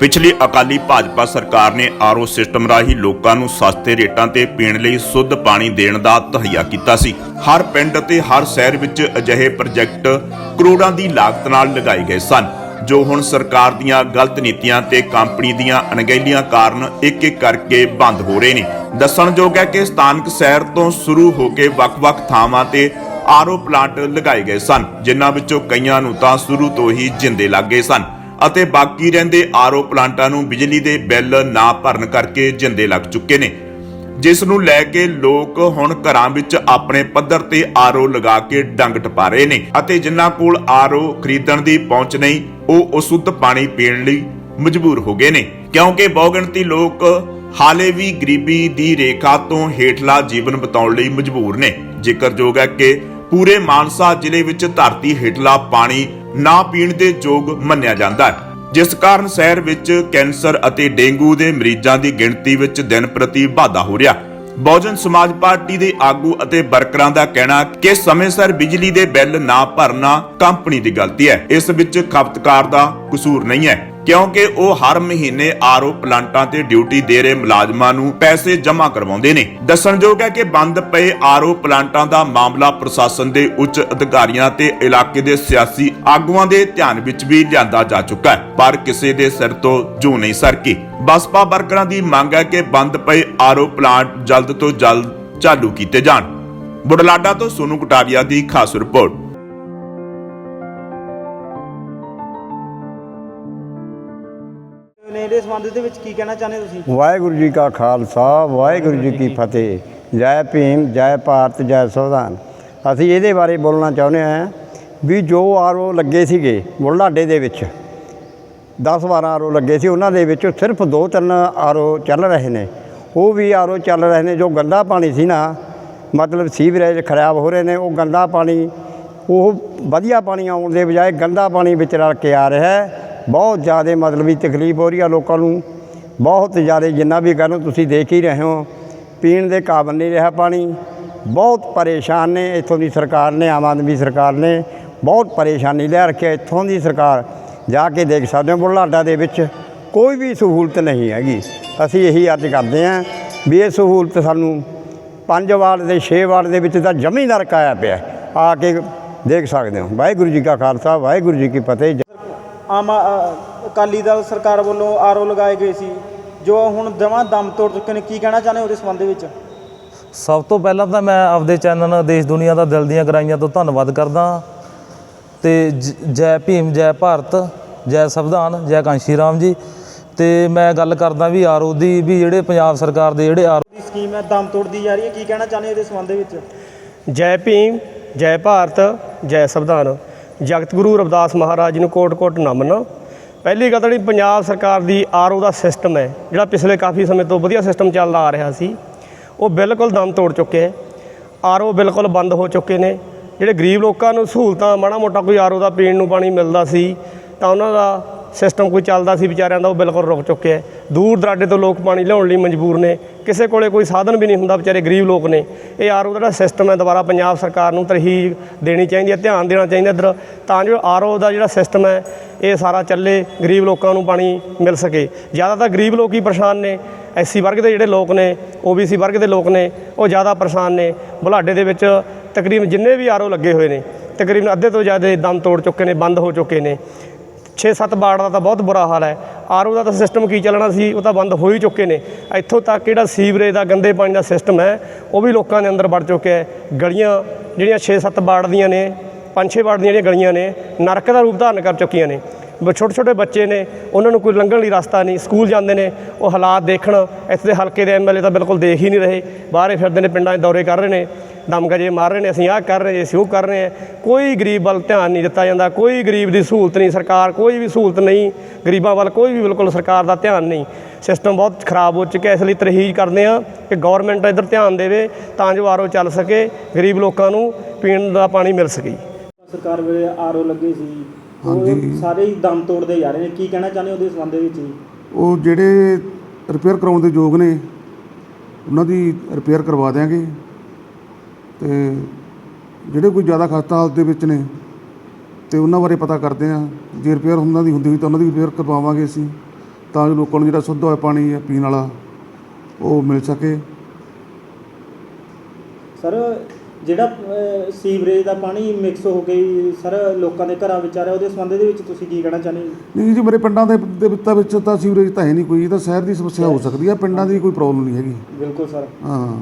ਪਿਛਲੀ ਅਕਾਲੀ ਭਾਜਪਾ ਸਰਕਾਰ ਨੇ ਆਰਓ ਸਿਸਟਮ ਰਾਹੀਂ ਲੋਕਾਂ ਨੂੰ ਸਸਤੇ ਰੇਟਾਂ ਤੇ ਪੀਣ ਲਈ ਸ਼ੁੱਧ ਪਾਣੀ ਦੇਣ ਦਾ ਤਹਈਆ ਕੀਤਾ ਸੀ। ਹਰ ਪਿੰਡ ਅਤੇ ਹਰ ਸ਼ਹਿਰ ਵਿੱਚ ਅਜਿਹੇ ਪ੍ਰੋਜੈਕਟ ਕਰੋੜਾਂ ਦੀ ਲਾਗਤ ਨਾਲ ਲਗਾਏ ਗਏ ਸਨ, ਜੋ ਹੁਣ ਸਰਕਾਰ ਦੀਆਂ ਗਲਤ ਨੀਤੀਆਂ ਤੇ ਕੰਪਨੀ ਦੀਆਂ ਅਣਗਹਿਲੀਆਂ ਕਾਰਨ ਇੱਕ ਇੱਕ ਕਰਕੇ ਬੰਦ ਹੋ ਰਹੇ ਨੇ। ਦੱਸਣਯੋਗ ਹੈ ਕਿ ਸਥਾਨਕ ਸ਼ਹਿਰ ਤੋਂ ਸ਼ੁਰੂ ਹੋ ਕੇ ਵੱਖ-ਵੱਖ ਥਾਵਾਂ ਤੇ ਆਰਓ ਪਲਾਂਟ ਲਗਾਏ ਗਏ ਸਨ, ਜਿਨ੍ਹਾਂ ਵਿੱਚੋਂ ਕਈਆਂ ਨੂੰ ਤਾਂ ਸ਼ੁਰੂ ਤੋਂ ਹੀ ਜਿੰਦੇ ਲੱਗ ਗਏ ਸਨ। ਅਤੇ ਬਾਕੀ ਰਹਿੰਦੇ ਆਰਓ ਪਲਾਂਟਾਂ ਨੂੰ ਬਿਜਲੀ ਦੇ ਬਿੱਲ ਨਾ ਭਰਨ ਕਰਕੇ ਜਿੰਦੇ ਲੱਗ ਚੁੱਕੇ ਨੇ। ਜਿਸ ਨੂੰ ਲੈ ਕੇ ਲੋਕ ਹੁਣ ਘਰਾਂ ਵਿੱਚ ਆਪਣੇ ਪੱਧਰ ਤੇ ਆਰਓ ਲਗਾ ਕੇ ਡੰਗ ਟਪਾ ਰਹੇ ਨੇ ਅਤੇ ਜਿਨ੍ਹਾਂ ਕੋਲ ਆਰਓ ਖਰੀਦਣ ਦੀ ਪਹੁੰਚ ਨਹੀਂ, ਉਹ ਅਸ਼ੁੱਧ ਪਾਣੀ ਪੀਣ ਲਈ ਮਜਬੂਰ ਹੋ ਗਏ ਨੇ। ਕਿਉਂਕਿ ਬਹੁਗਿਣਤੀ ਲੋਕ ਹਾਲੇ ਵੀ ਗਰੀਬੀ ਦੀ ਰੇਖਾ ਤੋਂ ਹੇਠਲਾ ਜੀਵਨ ਬਿਤਾਉਣ ਲਈ ਮਜਬੂਰ ਨੇ। ਜ਼ਿਕਰਯੋਗ ਹੈ ਕਿ ਪੂਰੇ ਮਾਨਸਾ ਜ਼ਿਲ੍ਹੇ ਵਿੱਚ ਧਰਤੀ ਹੇਠਲਾ ਪਾਣੀ ਨਾ ਪੀਣ ਦੇ ਯੋਗ ਮੰਨਿਆ ਜਾਂਦਾ ਹੈ। ਜਿਸ ਕਾਰਨ ਸ਼ਹਿਰ ਵਿੱਚ ਕੈਂਸਰ ਅਤੇ ਡੇਂਗੂ ਦੇ ਮਰੀਜ਼ਾਂ ਦੀ ਗਿਣਤੀ ਵਿੱਚ ਦਿਨ ਪ੍ਰਤੀ ਵਾਧਾ ਹੋ ਰਿਹਾ ਬਹੁਜਨ ਸਮਾਜ ਪਾਰਟੀ ਦੇ ਆਗੂ ਅਤੇ ਵਰਕਰਾਂ ਦਾ ਕਹਿਣਾ ਕਿ ਸਮੇਂ ਸਿਰ ਬਿਜਲੀ ਦੇ ਬਿੱਲ ਨਾ ਭਰਨਾ ਕੰਪਨੀ ਦੀ ਗਲਤੀ ਹੈ। ਇਸ ਵਿੱਚ ਖਪਤਕਾਰ ਦਾ ਕਸੂਰ ਨਹੀਂ ਹੈ। ਕਿਉਂਕਿ ਉਹ ਹਰ ਮਹੀਨੇ ਆਰਓ ਪਲਾਂਟਾਂ ਤੇ ਡਿਊਟੀ ਦੇ ਰਹੇ ਮੁਲਾਜ਼ਮਾਂ ਨੂੰ ਪੈਸੇ ਜਮ੍ਹਾਂ ਕਰਵਾਉਂਦੇ ਨੇ। ਦੱਸਣਯੋਗ ਹੈ ਕਿ ਬੰਦ ਪਏ ਆਰਓ ਪਲਾਂਟਾਂ ਦਾ ਮਾਮਲਾ ਪ੍ਰਸ਼ਾਸਨ ਦੇ ਉੱਚ ਅਧਿਕਾਰੀਆਂ ਤੇ ਇਲਾਕੇ ਦੇ ਸਿਆਸੀ ਆਗੂਆਂ ਦੇ ਧਿਆਨ ਵਿੱਚ ਵੀ ਲਿਆਂਦਾ ਜਾ ਚੁੱਕਾ ਹੈ, ਪਰ ਕਿਸੇ ਦੇ ਸਿਰ ਤੋਂ ਜੂ ਨਹੀਂ ਸਰਕੀ। ਬਸਪਾ ਵਰਕਰਾਂ ਦੀ ਮੰਗ ਹੈ ਕਿ ਬੰਦ ਪਏ ਆਰਓ ਪਲਾਂਟ ਜਲਦ ਤੋਂ ਜਲਦ ਚਾਲੂ ਕੀਤੇ ਜਾਣ। ਬੁਢਲਾਡਾ ਤੋਂ ਸੋਨੂ ਕਟਾਰੀਆ ਦੀ ਖਾਸ ਰਿਪੋਰਟ। ਨੇ ਇਹਦੇ ਸੰਬੰਧ ਦੇ ਵਿੱਚ ਕੀ ਕਹਿਣਾ ਚਾਹੁੰਦੇ ਤੁਸੀਂ? ਵਾਹਿਗੁਰੂ ਜੀ ਕਾ ਖਾਲਸਾ, ਵਾਹਿਗੁਰੂ ਜੀ ਕੀ ਫਤਿਹ। ਜੈ ਭੀਮ, ਜੈ ਭਾਰਤ, ਜੈ ਸੰਵਿਧਾਨ। ਅਸੀਂ ਇਹਦੇ ਬਾਰੇ ਬੋਲਣਾ ਚਾਹੁੰਦੇ ਹਾਂ ਵੀ ਜੋ ਆਰਓ ਲੱਗੇ ਸੀਗੇ ਬੁਢਲਾਡੇ ਦੇ ਵਿੱਚ 10 12 ਆਰਓ ਲੱਗੇ ਸੀ, ਉਹਨਾਂ ਦੇ ਵਿੱਚ ਸਿਰਫ 2-3 ਆਰਓ ਚੱਲ ਰਹੇ ਨੇ। ਉਹ ਵੀ ਆਰਓ ਚੱਲ ਰਹੇ ਨੇ, ਜੋ ਗੰਦਾ ਪਾਣੀ ਸੀ ਨਾ, ਮਤਲਬ ਸੀਵਰੇਜ ਖਰਾਬ ਹੋ ਰਹੇ ਨੇ, ਉਹ ਗੰਦਾ ਪਾਣੀ, ਉਹ ਵਧੀਆ ਪਾਣੀ ਆਉਣ ਦੇ ਬਜਾਏ ਗੰਦਾ ਪਾਣੀ ਵਿੱਚ ਰਲ ਕੇ ਆ ਰਿਹਾ ਹੈ। ਬਹੁਤ ਜ਼ਿਆਦਾ ਮਤਲਬ ਵੀ ਤਕਲੀਫ ਹੋ ਰਹੀ ਆ ਲੋਕਾਂ ਨੂੰ। ਬਹੁਤ ਜ਼ਿਆਦਾ ਜਿੰਨਾ ਵੀ ਕਰਨ ਤੁਸੀਂ ਦੇਖ ਹੀ ਰਹੇ ਹੋ, ਪੀਣ ਦੇ ਕਾਬਲ ਨਹੀਂ ਰਿਹਾ ਪਾਣੀ। ਬਹੁਤ ਪਰੇਸ਼ਾਨ ਨੇ ਇੱਥੋਂ ਦੀ ਸਰਕਾਰ ਨੇ, ਆਮ ਆਦਮੀ ਸਰਕਾਰ ਨੇ। ਬਹੁਤ ਪਰੇਸ਼ਾਨੀ ਲੈ ਰੱਖਿਆ ਇੱਥੋਂ ਦੀ ਸਰਕਾਰ। ਜਾ ਕੇ ਦੇਖ ਸਕਦੇ ਹੋ ਬੁਢਲਾਡਾ ਦੇ ਵਿੱਚ ਕੋਈ ਵੀ ਸਹੂਲਤ ਨਹੀਂ ਹੈਗੀ। ਅਸੀਂ ਇਹੀ ਅਰਜ਼ ਕਰਦੇ ਹਾਂ ਵੀ ਇਹ ਸਹੂਲਤ ਸਾਨੂੰ ਪੰਜ ਵਾਰਡ ਦੇ 6 ਵਾਰਡ ਦੇ ਵਿੱਚ ਤਾਂ ਜਮੀ ਨਰਕ ਪਿਆ। ਆ ਕੇ ਦੇਖ ਸਕਦੇ ਹੋ। ਵਾਹਿਗੁਰੂ ਜੀ ਕਾ ਖਾਲਸਾ, ਵਾਹਿਗੁਰੂ ਜੀ ਕੀ ਫਤਿਹ। ਆਮ ਅ, ਅਕਾਲੀ ਦਲ ਸਰਕਾਰ ਵੱਲੋਂ ਆਰਓ ਲਗਾਏ ਗਏ ਸੀ। ਜੋ ਹੁਣ ਜਮਾਂ ਦਮ ਤੋੜ ਚੁੱਕੇ ਨੇ ਕੀ ਕਹਿਣਾ ਚਾਹੁੰਦੇ ਹੋ ਉਹਦੇ ਸੰਬੰਧ ਵਿੱਚ? ਸਭ ਤੋਂ ਪਹਿਲਾਂ ਤਾਂ ਮੈਂ ਆਪਦੇ ਚੈਨਲ ਦੇਸ਼ ਦੁਨੀਆ ਦਾ ਦਿਲ ਦੀਆਂ ਗਰਾਈਆਂ ਤੋਂ ਧੰਨਵਾਦ ਕਰਦਾ ਹਾਂ। ਤੇ ਜ- ਜੈ ਭੀਮ ਜੈ ਭਾਰਤ ਜੈ ਸੰਵਿਧਾਨ ਜੈ ਕਾਂਸ਼ੀ ਰਾਮ ਜੀ। ਤੇ ਮੈਂ ਗੱਲ ਕਰਦਾ ਵੀ ਆਰਓ ਦੀ ਵੀ ਜਿਹੜੇ ਪੰਜਾਬ ਸਰਕਾਰ ਦੇ ਜਿਹੜੇ ਆਰ ਦੀ ਸਕੀਮ ਹੈ ਦਮ ਤੋੜਦੀ ਜਾ ਰਹੀ ਹੈ ਕੀ ਕਹਿਣਾ ਚਾਹੁੰਦੇ ਹੋ ਇਹਦੇ ਸੰਬੰਧ ਵਿੱਚ? ਜੈ ਭੀਮ ਜੈ ਭਾਰਤ ਜੈ ਸੰਵਿਧਾਨ। ਜਗਤ ਗੁਰੂ ਰਵਿਦਾਸ ਮਹਾਰਾਜ ਜੀ ਨੂੰ ਕੋਟ-ਕੋਟ ਨਮਨ। ਪਹਿਲੀ ਗੱਲ ਤਾਂ ਜਿਹੜੀ ਪੰਜਾਬ ਸਰਕਾਰ ਦੀ ਆਰਓ ਦਾ ਸਿਸਟਮ ਹੈ, ਜਿਹੜਾ ਪਿਛਲੇ ਕਾਫੀ ਸਮੇਂ ਤੋਂ ਵਧੀਆ ਸਿਸਟਮ ਚੱਲਦਾ ਆ ਰਿਹਾ ਸੀ, ਉਹ ਬਿਲਕੁਲ ਦਮ ਤੋੜ ਚੁੱਕੇ ਹੈ। ਆਰਓ ਬਿਲਕੁਲ ਬੰਦ ਹੋ ਚੁੱਕੇ ਨੇ। ਜਿਹੜੇ ਗਰੀਬ ਲੋਕਾਂ ਨੂੰ ਸਹੂਲਤਾਂ, ਮਾੜਾ ਮੋਟਾ ਕੋਈ ਆਰਓ ਦਾ ਪੀਣ ਨੂੰ ਪਾਣੀ ਮਿਲਦਾ ਸੀ, ਤਾਂ ਉਹਨਾਂ ਦਾ ਸਿਸਟਮ ਕੋਈ ਚੱਲਦਾ ਸੀ ਵਿਚਾਰਿਆਂ ਦਾ, ਉਹ ਬਿਲਕੁਲ ਰੁਕ ਚੁੱਕਿਆ ਦੂਰ ਦਰਾਡੇ ਤੋਂ ਲੋਕ ਪਾਣੀ ਲਿਆਉਣ ਲਈ ਮਜਬੂਰ ਨੇ। ਕਿਸੇ ਕੋਲੇ ਕੋਈ ਸਾਧਨ ਵੀ ਨਹੀਂ ਹੁੰਦਾ, ਵਿਚਾਰੇ ਗਰੀਬ ਲੋਕ ਨੇ। ਇਹ ਆਰਓ ਦਾ ਜਿਹੜਾ ਸਿਸਟਮ ਹੈ, ਦੁਬਾਰਾ ਪੰਜਾਬ ਸਰਕਾਰ ਨੂੰ ਤਰਹੀਹ ਦੇਣੀ ਚਾਹੀਦੀ ਹੈ, ਧਿਆਨ ਦੇਣਾ ਚਾਹੀਦਾ ਇੱਧਰ। ਤਾਂ ਜੋ ਆਰਓ ਦਾ ਜਿਹੜਾ ਸਿਸਟਮ ਹੈ, ਇਹ ਸਾਰਾ ਚੱਲੇ, ਗਰੀਬ ਲੋਕਾਂ ਨੂੰ ਪਾਣੀ ਮਿਲ ਸਕੇ। ਜ਼ਿਆਦਾ ਤਾਂ ਗਰੀਬ ਲੋਕ ਹੀ ਪਰੇਸ਼ਾਨ ਨੇ। ਐਸਸੀ ਵਰਗ ਦੇ ਜਿਹੜੇ ਲੋਕ ਨੇ, ਓਬੀਸੀ ਵਰਗ ਦੇ ਲੋਕ ਨੇ, ਉਹ ਜ਼ਿਆਦਾ ਪਰੇਸ਼ਾਨ ਨੇ। ਬੁਲਾਡੇ ਦੇ ਵਿੱਚ ਤਕਰੀਬਨ ਜਿੰਨੇ ਵੀ ਆਰਓ ਲੱਗੇ ਹੋਏ ਨੇ, ਤਕਰੀਬਨ ਅੱਧੇ ਤੋਂ ਜ਼ਿਆਦਾ ਦਮ ਤੋੜ ਚੁੱਕੇ ਨੇ, ਬੰਦ ਹੋ ਚੁੱਕੇ ਨੇ। 6-7 ਬਾੜ ਦਾ ਤਾਂ ਬਹੁਤ ਬੁਰਾ ਹਾਲ ਹੈ। ਆਰਓ ਦਾ ਤਾਂ ਸਿਸਟਮ ਕੀ ਚੱਲਣਾ ਸੀ, ਉਹ ਤਾਂ ਬੰਦ ਹੋ ਹੀ ਚੁੱਕੇ ਨੇ। ਇੱਥੋਂ ਤੱਕ ਜਿਹੜਾ ਸੀਵਰੇਜ ਦਾ ਗੰਦੇ ਪਾਣੀ ਦਾ ਸਿਸਟਮ ਹੈ, ਉਹ ਵੀ ਲੋਕਾਂ ਦੇ ਅੰਦਰ ਵੜ ਚੁੱਕਿਆ ਹੈ। ਗਲੀਆਂ ਜਿਹੜੀਆਂ 6-7 ਬਾੜ ਦੀਆਂ ਨੇ 5-6 ਬਾੜ ਦੀਆਂ ਜਿਹੜੀਆਂ ਗਲੀਆਂ ਨੇ, ਨਰਕ ਦਾ ਰੂਪ ਧਾਰਨ ਕਰ ਚੁੱਕੀਆਂ ਨੇ। ਛੋਟੇ ਛੋਟੇ ਬੱਚੇ ਨੇ, ਉਹਨਾਂ ਨੂੰ ਕੋਈ ਲੰਘਣ ਲਈ ਰਸਤਾ ਨਹੀਂ, ਸਕੂਲ ਜਾਂਦੇ ਨੇ, ਉਹ ਹਾਲਾਤ ਦੇਖਣ, ਇੱਥੇ ਦੇ ਹਲਕੇ ਦੇ ਐਮਐਲਏ ਤਾਂ ਬਿਲਕੁਲ ਦੇਖ ਹੀ ਨਹੀਂ ਰਹੇ। ਬਾਹਰੇ ਫਿਰਦੇ ਨੇ, ਪਿੰਡਾਂ ਦੇ ਦੌਰੇ ਕਰ ਰਹੇ ਨੇ। ਦਮਗਜੇ ਮਾਰ ਰਹੇ ਨੇ ਅਸੀਂ ਆਹ ਕਰ ਰਹੇ ਅਸੀਂ ਉਹ ਕਰ ਰਹੇ ਹਾਂ। ਕੋਈ ਗਰੀਬ ਵੱਲ ਧਿਆਨ ਨਹੀਂ ਦਿੱਤਾ ਜਾਂਦਾ ਕੋਈ ਗਰੀਬ ਦੀ ਸਹੂਲਤ ਨਹੀਂ ਸਰਕਾਰ ਕੋਈ ਵੀ ਸਹੂਲਤ ਨਹੀਂ ਗਰੀਬਾਂ ਵੱਲ ਕੋਈ ਵੀ ਬਿਲਕੁਲ ਸਰਕਾਰ ਦਾ ਧਿਆਨ ਨਹੀਂ। ਸਿਸਟਮ ਬਹੁਤ ਖਰਾਬ ਹੋ ਚੁੱਕਿਆ ਇਸ ਲਈ ਤਰਹੀਜ ਕਰਦੇ ਆ ਕਿ ਗਵਰਨਮੈਂਟ ਇੱਧਰ ਧਿਆਨ ਦੇਵੇ ਤਾਂ ਜੋ ਆਰਓ ਚੱਲ ਸਕੇ ਗਰੀਬ ਲੋਕਾਂ ਨੂੰ ਪੀਣ ਦਾ ਪਾਣੀ ਮਿਲ ਸਕੇ। ਸਰਕਾਰ ਵੇਲੇ ਆਰਓ ਲੱਗੇ ਸੀ ਉਹ ਸਾਰੇ ਹੀ ਦਮ ਤੋੜਦੇ ਜਾ ਰਹੇ ਨੇ ਕੀ ਕਹਿਣਾ ਚਾਹੁੰਦੇ ਹੋ ਉਹਦੇ ਸੰਬੰਧ ਵਿੱਚ ਜੀ? ਉਹ ਜਿਹੜੇ ਰਿਪੇਅਰ ਕਰਾਉਣ ਦੇ ਯੋਗ ਨੇ ਉਹਨਾਂ ਦੀ ਰਿਪੇਅਰ ਕਰਵਾ ਦਿਆਂਗੇ। ਤੇ ਜਿਹੜੇ ਕੋਈ ਜ਼ਿਆਦਾ ਖਸਤਾ ਹਾਲਤ ਦੇ ਵਿੱਚ ਨੇ ਤੇ ਉਹਨਾਂ ਬਾਰੇ ਪਤਾ ਕਰਦੇ ਆ ਜੇ ਰਿਪੇਅਰ ਹੁੰਦਾ ਦੀ ਹੁੰਦੀ ਹੋਈ ਤਾਂ ਉਹਨਾਂ ਦੀ ਰਿਪੇਅਰ ਕਰਵਾਵਾਂਗੇ ਅਸੀਂ। ਤਾਂ ਜੋ ਲੋਕਾਂ ਨੂੰ ਜਿਹੜਾ ਸ਼ੁੱਧ ਹੋਇਆ ਪਾਣੀ ਹੈ ਪੀਣ ਵਾਲਾ ਉਹ ਮਿਲ ਸਕੇ। ਸਰ ਜਿਹੜਾ ਅਹ, ਸੀਵਰੇਜ ਦਾ ਪਾਣੀ ਮਿਕਸ ਹੋ ਗਈ ਸਰ ਲੋਕਾਂ ਦੇ ਘਰਾਂ ਵਿੱਚ ਆ ਰਿਹਾ ਉਹਦੇ ਸੰਬੰਧ ਦੇ ਵਿੱਚ ਤੁਸੀਂ ਕੀ ਕਹਿਣਾ ਚਾਹੁੰਦੇ ਹੋ ਨਹੀਂ ਜੀ ਮੇਰੇ ਪਿੰਡਾਂ ਦੇ ਦੇ ਵਿੱਚ ਤਾਂ ਵਿੱਚ ਤਾਂ ਸੀਵਰੇਜ ਤਾਂ ਹੈ ਨਹੀਂ ਕੋਈ। ਇਹ ਤਾਂ ਸ਼ਹਿਰ ਦੀ ਸਮੱਸਿਆ ਹੋ ਸਕਦੀ ਹੈ ਪਿੰਡਾਂ ਦੀ ਕੋਈ ਪ੍ਰੋਬਲਮ ਨਹੀਂ ਹੈਗੀ। ਬਿਲਕੁਲ ਸਰ। ਹਾਂ।